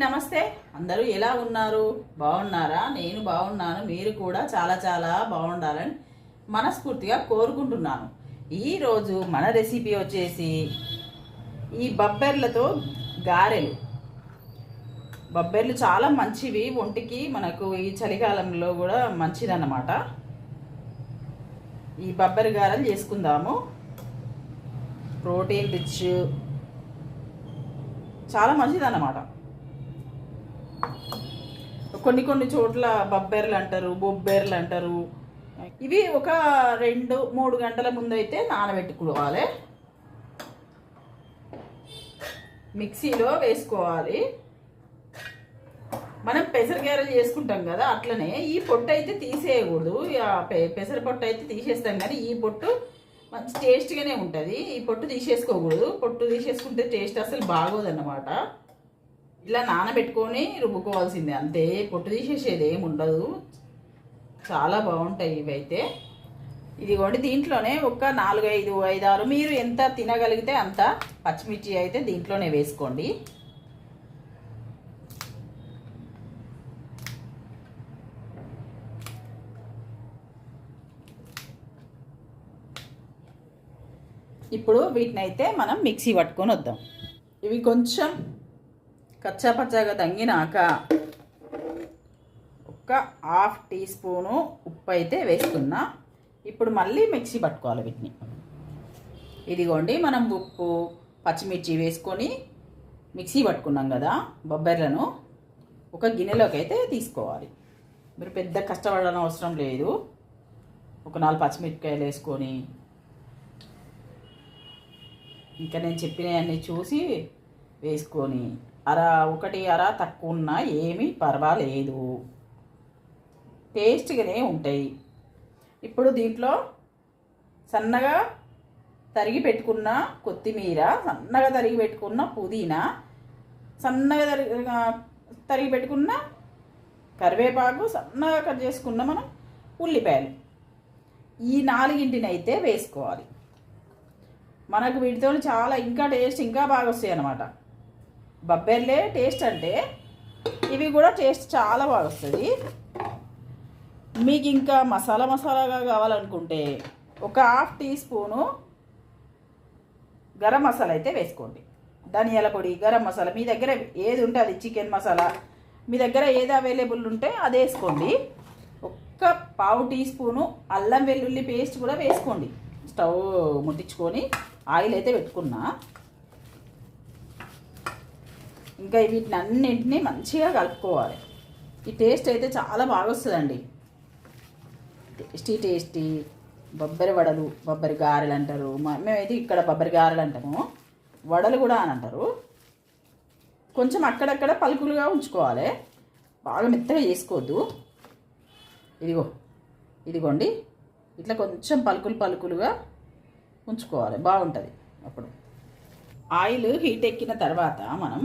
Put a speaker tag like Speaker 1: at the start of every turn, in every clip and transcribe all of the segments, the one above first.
Speaker 1: నమస్తే. అందరూ ఎలా ఉన్నారు? బాగున్నారా? నేను బాగున్నాను. మీరు కూడా చాలా చాలా బాగుండాలని మనస్ఫూర్తిగా కోరుకుంటున్నాను. ఈరోజు మన రెసిపీ వచ్చేసి ఈ బబ్బెర్లతో గారెలు. బబ్బెర్లు చాలా మంచివి. ఒంటికి మనకు ఈ చలికాలంలో కూడా మంచిదన్నమాట. ఈ బబ్బెర గారెలు చేసుకుందాము. Protein rich. చాలా మంచిదన్నమాట. కొన్ని కొన్ని చోట్ల బబ్బెర్లు అంటారు బొబ్బెర్లు అంటారు. ఇవి ఒక రెండు మూడు గంటల ముందైతే నానబెట్టుకోవాలి. మిక్సీలో వేసుకోవాలి. మనం పెసరగారలు చేసుకుంటాం కదా అట్లనే. ఈ పొట్టు అయితే తీసేయకూడదు. పెసర పొట్టు అయితే తీసేస్తాం కానీ ఈ పొట్టు మంచి టేస్ట్గానే ఉంటుంది. ఈ పొట్టు తీసేసుకోకూడదు. పొట్టు తీసేసుకుంటే టేస్ట్ అసలు బాగోదన్నమాట. ఇలా నానబెట్టుకొని రుబ్బుకోవాల్సిందే. అంతే పొట్టు తీసేసేది ఏమి ఉండదు. చాలా బాగుంటాయి ఇవైతే ఇదిగోండి దీంట్లోనే ఒక నాలుగు ఐదు ఐదు ఆరు మీరు ఎంత తినగలిగితే అంత పచ్చిమిర్చి అయితే దీంట్లోనే వేసుకోండి. ఇప్పుడు వీటిని అయితే మనం మిక్సీ పట్టుకొని వద్దాం. ఇవి కొంచెం కచ్చాపచ్చాగా తంగినాక ఒక హాఫ్ టీ స్పూను ఉప్పు అయితే వేసుకున్నా ఇప్పుడు మళ్ళీ మిక్సీ పట్టుకోవాలి వీటిని. ఇదిగోండి మనం ఉప్పు పచ్చిమిర్చి వేసుకొని మిక్సీ పట్టుకున్నాం కదా బొబ్బర్లను ఒక గిన్నెలోకి అయితే తీసుకోవాలి. మీరు పెద్ద కష్టపడడం అవసరం లేదు. ఒక నాలుగు పచ్చిమిరపకాయలు వేసుకొని ఇంకా నేను చెప్పినవన్నీ చూసి వేసుకొని అర ఒకటి అర తక్కువ ఉన్నా ఏమీ పర్వాలేదు. టేస్ట్గానే ఉంటాయి. ఇప్పుడు దీంట్లో సన్నగా తరిగి పెట్టుకున్న కొత్తిమీర సన్నగా తరిగి పెట్టుకున్న పుదీనా సన్నగా తరిగి తరిగి పెట్టుకున్న కరివేపాకు సన్నగా కట్ చేసుకున్న మనం ఉల్లిపాయలు. ఈ నాలుగింటినైతే వేసుకోవాలి. మనకు వీటితో చాలా ఇంకా టేస్ట్ ఇంకా బాగా వస్తాయి అన్నమాట బబ్బెర్లే టేస్ట్ అంటే ఇవి కూడా టేస్ట్ చాలా బాగా వస్తుంది మీకు ఇంకా మసాలా మసాలాగా కావాలనుకుంటే ఒక half teaspoon garam masala అయితే వేసుకోండి. ధనియాల పొడి గరం మసాలా మీ దగ్గర ఏది ఉంటే అది చికెన్ మసాలా మీ దగ్గర ఏది అవైలబుల్ ఉంటే అది వేసుకోండి. ఒక్క పావు టీ స్పూను అల్లం వెల్లుల్లి పేస్ట్ కూడా వేసుకోండి. స్టవ్ ముట్టించుకొని ఆయిల్ అయితే పెట్టుకున్నా. ఇంకా వీటిని అన్నింటినీ మంచిగా కలుపుకోవాలి. ఈ టేస్ట్ అయితే చాలా బాగా వస్తుందండి టేస్టీ టేస్టీ బొబ్బరి వడలు బొబ్బరి గారెలు అంటారు. మేమైతే ఇక్కడ బొబ్బరి గారెలు అంటాము. వడలు కూడా అని అంటారు. కొంచెం అక్కడక్కడ పలుకులుగా ఉంచుకోవాలి. బాగా మెత్తగా చేసుకోవద్దు. ఇదిగో ఇదిగోండి. ఇట్లా కొంచెం పలుకులు పలుకులుగా ఉంచుకోవాలి. బాగుంటుంది అప్పుడు. ఆయిల్ హీట్ ఎక్కిన తర్వాత మనం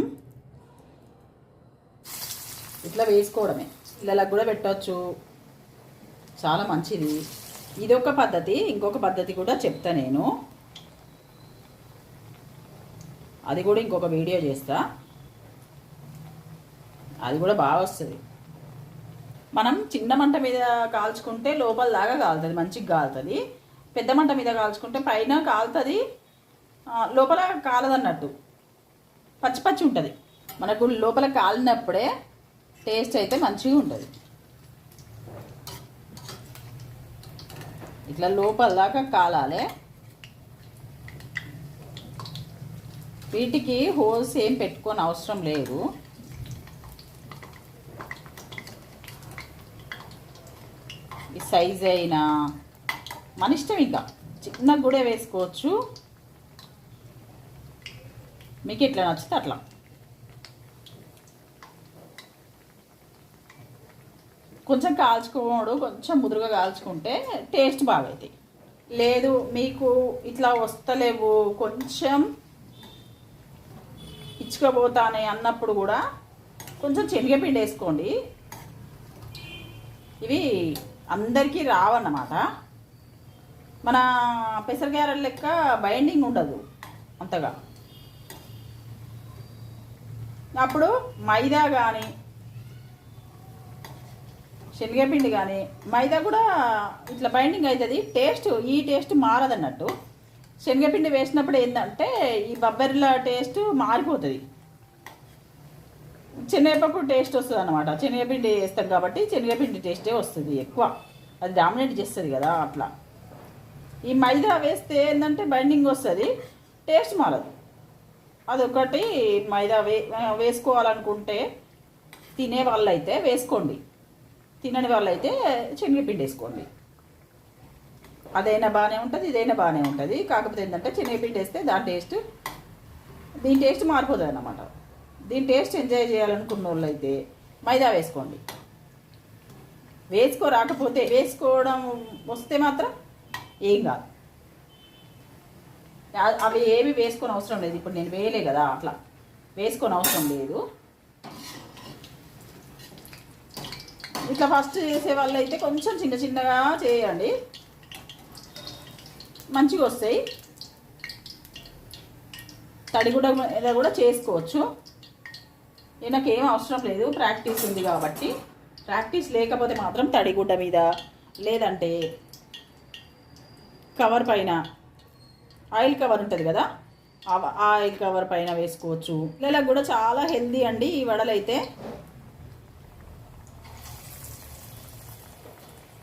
Speaker 1: ఇట్లా వేసుకోవడమే. పిల్లలకు కూడా పెట్టవచ్చు చాలా మంచిది. ఇది ఒక పద్ధతి ఇంకొక పద్ధతి కూడా చెప్తా నేను. అది కూడా ఇంకొక వీడియో చేస్తా. అది కూడా బాగా వస్తుంది. మనం చిన్న మంట మీద కాల్చుకుంటే లోపల దాకా కాలుతుంది మంచిగా కాలుతుంది. పెద్ద మంట మీద కాల్చుకుంటే పైన కాలుతుంది. లోపల కాలదన్నట్టు. పచ్చి పచ్చి ఉంటుంది. మనకు లోపల కాలినప్పుడే టేస్ట్ అయితే మంచిగా ఉంటుంది. ఇట్లా లోపల దాకా కాలాలి. వీటికి హోల్స్ ఏం పెట్టుకొని అవసరం లేదు. ఈ సైజ్ అయినా మన ఇష్టం ఇంకా. చిన్న కూడా వేసుకోవచ్చు. మీకు ఎట్లా నచ్చితే అట్లా. కొంచెం కాల్చుకోడు కొంచెం ముదురుగా కాల్చుకుంటే టేస్ట్ బాగైతాయి. లేదు మీకు ఇట్లా వస్తలేవు. కొంచెం ఇచ్చుకోబోతానే అన్నప్పుడు కూడా కొంచెం శనగపిండి వేసుకోండి. ఇవి అందరికీ రావన్నమాట. మన పెసరగారెల లెక్క బైండింగ్ ఉండదు అంతగా. అప్పుడు మైదా కానీ శనగపిండి కానీ మైదా కూడా ఇట్లా బైండింగ్ అవుతుంది టేస్ట్ ఈ టేస్ట్ మారదన్నట్టు. శనగపిండి వేసినప్పుడు ఏంటంటే ఈ బొబ్బరిల టేస్ట్ మారిపోతుంది. శనగపప్పు టేస్ట్ వస్తుంది అనమాట శనగపిండి వేస్తాం కాబట్టి శనగపిండి టేస్టే వస్తుంది ఎక్కువ. అది డామినేట్ చేస్తుంది కదా అట్లా. ఈ మైదా వేస్తే ఏంటంటే బైండింగ్ వస్తుంది టేస్ట్ మారదు. అదొకటి మైదా వే వేసుకోవాలనుకుంటే తినే వాళ్ళైతే వేసుకోండి. తినని వాళ్ళైతే శనగపిండి వేసుకోండి అదైనా బాగానే ఉంటుంది ఇదైనా బాగానే ఉంటుంది. కాకపోతే ఏంటంటే శనగపిండి వేస్తే దాని టేస్ట్ దీని టేస్ట్ మారిపోతుంది అన్నమాట దీని టేస్ట్ ఎంజాయ్ చేయాలనుకున్న వాళ్ళు అయితే మైదా వేసుకోండి. వేసుకో రాకపోతే వేసుకోవడం వస్తే మాత్రం ఏం కాదు. అవి ఏవి వేసుకొని అవసరం లేదు. ఇప్పుడు నేను వేయలే కదా అట్లా. వేసుకొని అవసరం లేదు. ఇట్లా ఫస్ట్ చేసే వాళ్ళు అయితే కొంచెం చిన్న చిన్నగా చేయండి. మంచిగా వస్తాయి. తడి కూడా మీద కూడా చేసుకోవచ్చు. ఈయనకి ఏం అవసరం లేదు ప్రాక్టీస్ ఉంది కాబట్టి. ప్రాక్టీస్ లేకపోతే మాత్రం తడిగుడ్డ మీద లేదంటే కవర్ పైన ఆయిల్ కవర్ ఉంటుంది కదా ఆ ఆయిల్ కవర్ పైన వేసుకోవచ్చు. పిల్లలకు కూడా చాలా హెల్దీ అండి ఈ వడలైతే.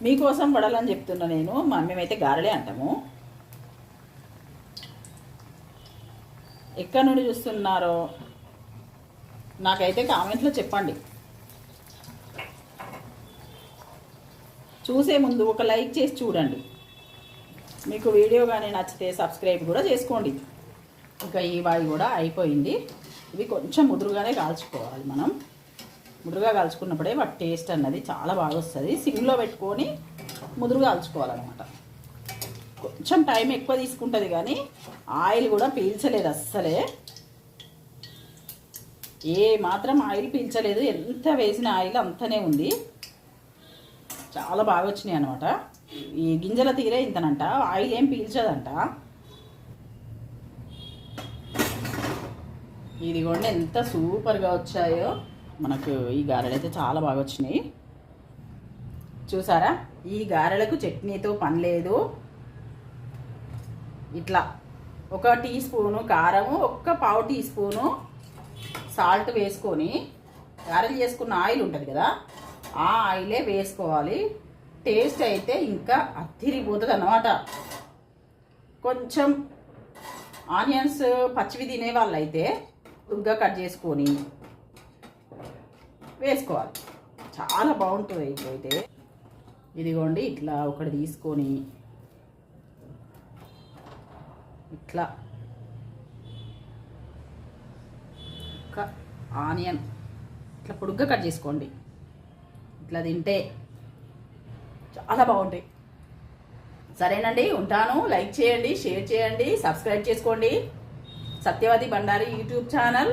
Speaker 1: మీకోసం వడలని చెప్తున్నా నేను. మా మేమైతే గారెలే అంటాము. ఎక్కడి నుండి చూస్తున్నారో నాకైతే కామెంట్లో చెప్పండి. చూసే ముందు ఒక లైక్ చేసి చూడండి. మీకు వీడియో కానీ నచ్చితే సబ్స్క్రైబ్ కూడా చేసుకోండి. ఇంకా ఈ వాయి కూడా అయిపోయింది. ఇవి కొంచెం ముదురుగానే కాల్చుకోవాలి మనం. ముదురుగా కాల్చుకున్నప్పుడే వాటి టేస్ట్ అన్నది చాలా బాగా వస్తుంది. సిమ్లో పెట్టుకొని ముదురుగా కాల్చుకోవాలన్నమాట. కొంచెం టైం ఎక్కువ తీసుకుంటుంది కానీ ఆయిల్ కూడా పీల్చలేదు అస్సలే. ఏ మాత్రం ఆయిల్ పీల్చలేదు. ఎంత వేసిన ఆయిల్ అంతనే ఉంది. చాలా బాగా వచ్చినాయి అనమాట ఈ గింజల తీరే ఇంతనంట. ఆయిల్ ఏం పీల్చదంట. ఇదిగోండి ఎంత సూపర్గా వచ్చాయో. మనకు ఈ గారెలు అయితే చాలా బాగా వచ్చినాయి చూసారా? ఈ గారెలకు చట్నీతో పని లేదు. ఇట్లా ఒక టీ స్పూను కారము ఒక్క పావు టీ స్పూను సాల్ట్ వేసుకొని గారెలు చేసుకున్న ఆయిల్ ఉంటుంది కదా ఆ ఆయిలే వేసుకోవాలి. టేస్ట్ అయితే ఇంకా అత్తిరిపోతుంది అన్నమాట కొంచెం ఆనియన్స్ పచ్చివి తినే వాళ్ళైతే ఉగ్గా కట్ చేసుకొని వేసుకోవాలి. చాలా బాగుంటుంది ఇట్లయితే ఇదిగోండి ఇట్లా ఒకటి తీసుకొని ఇట్లా ఒక ఆనియన్ ఇట్లా పొడుగ్గా కట్ చేసుకోండి. ఇట్లా తింటే చాలా బాగుంటాయి. సరేనండి ఉంటాను. లైక్ చేయండి షేర్ చేయండి సబ్స్క్రైబ్ చేసుకోండి. Satyavathi Bandari YouTube channel.